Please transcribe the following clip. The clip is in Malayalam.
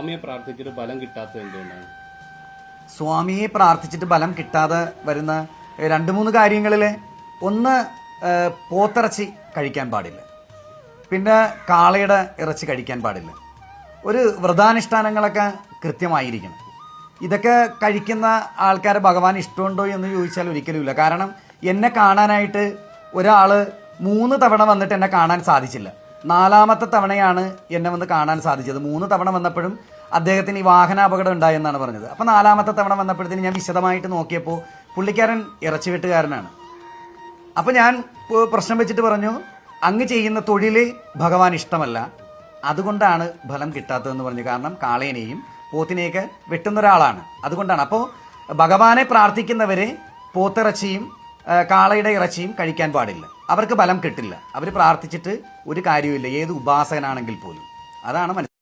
സ്വാമിയെ പ്രാർത്ഥിച്ചിട്ട് ഫലം കിട്ടാത്തത് എന്തുകൊണ്ടാണ്? സ്വാമിയെ പ്രാർത്ഥിച്ചിട്ട് ബലം കിട്ടാതെ വരുന്ന രണ്ട് മൂന്ന് കാര്യങ്ങളിൽ ഒന്ന് പോത്തിറച്ചി കഴിക്കാൻ പാടില്ല. പിന്നെ കാളയുടെ ഇറച്ചി കഴിക്കാൻ പാടില്ല. ഒരു വ്രതാനുഷ്ഠാനങ്ങളൊക്കെ കൃത്യമായിരിക്കണം. ഇതൊക്കെ കഴിക്കുന്ന ആൾക്കാരെ ഭഗവാൻ ഇഷ്ടമുണ്ടോ എന്ന് ചോദിച്ചാൽ ഒരിക്കലുമില്ല. കാരണം എന്നെ കാണാനായിട്ട് ഒരാൾ മൂന്ന് തവണ വന്നിട്ട് എന്നെ കാണാൻ സാധിച്ചില്ല. നാലാമത്തെ തവണയാണ് എന്നെ വന്ന് കാണാൻ സാധിച്ചത്. മൂന്ന് തവണ വന്നപ്പോഴും അദ്ദേഹത്തിന് ഈ വാഹനാപകടം ഉണ്ടായെന്നാണ് പറഞ്ഞത്. അപ്പോൾ നാലാമത്തെ തവണ വന്നപ്പോഴത്തേന് ഞാൻ വിശദമായിട്ട് നോക്കിയപ്പോൾ പുള്ളിക്കാരൻ ഇറച്ചി വെട്ടുകാരനാണ് അപ്പോൾ ഞാൻ പ്രശ്നം വെച്ചിട്ട് പറഞ്ഞു അങ്ങ് ചെയ്യുന്ന തൊഴിൽ ഭഗവാൻ ഇഷ്ടമല്ല. അതുകൊണ്ടാണ് ഫലം കിട്ടാത്തതെന്ന് പറഞ്ഞു. കാരണം കാളേനെയും പോത്തിനെയൊക്കെ വെട്ടുന്ന ഒരാളാണ്. അതുകൊണ്ടാണ്. അപ്പോൾ ഭഗവാനെ പ്രാർത്ഥിക്കുന്നവരെ പോത്തിറച്ചിയും കാളയുടെ ഇറച്ചിയും കഴിക്കാൻ പാടില്ല. അവർക്ക് ഫലം കിട്ടില്ല. അവർ പ്രാർത്ഥിച്ചിട്ട് ഒരു കാര്യമില്ല ഏത് ഉപാസകനാണെങ്കിൽ പോലും. അതാണ് മനസ്സിലാക്കുന്നത്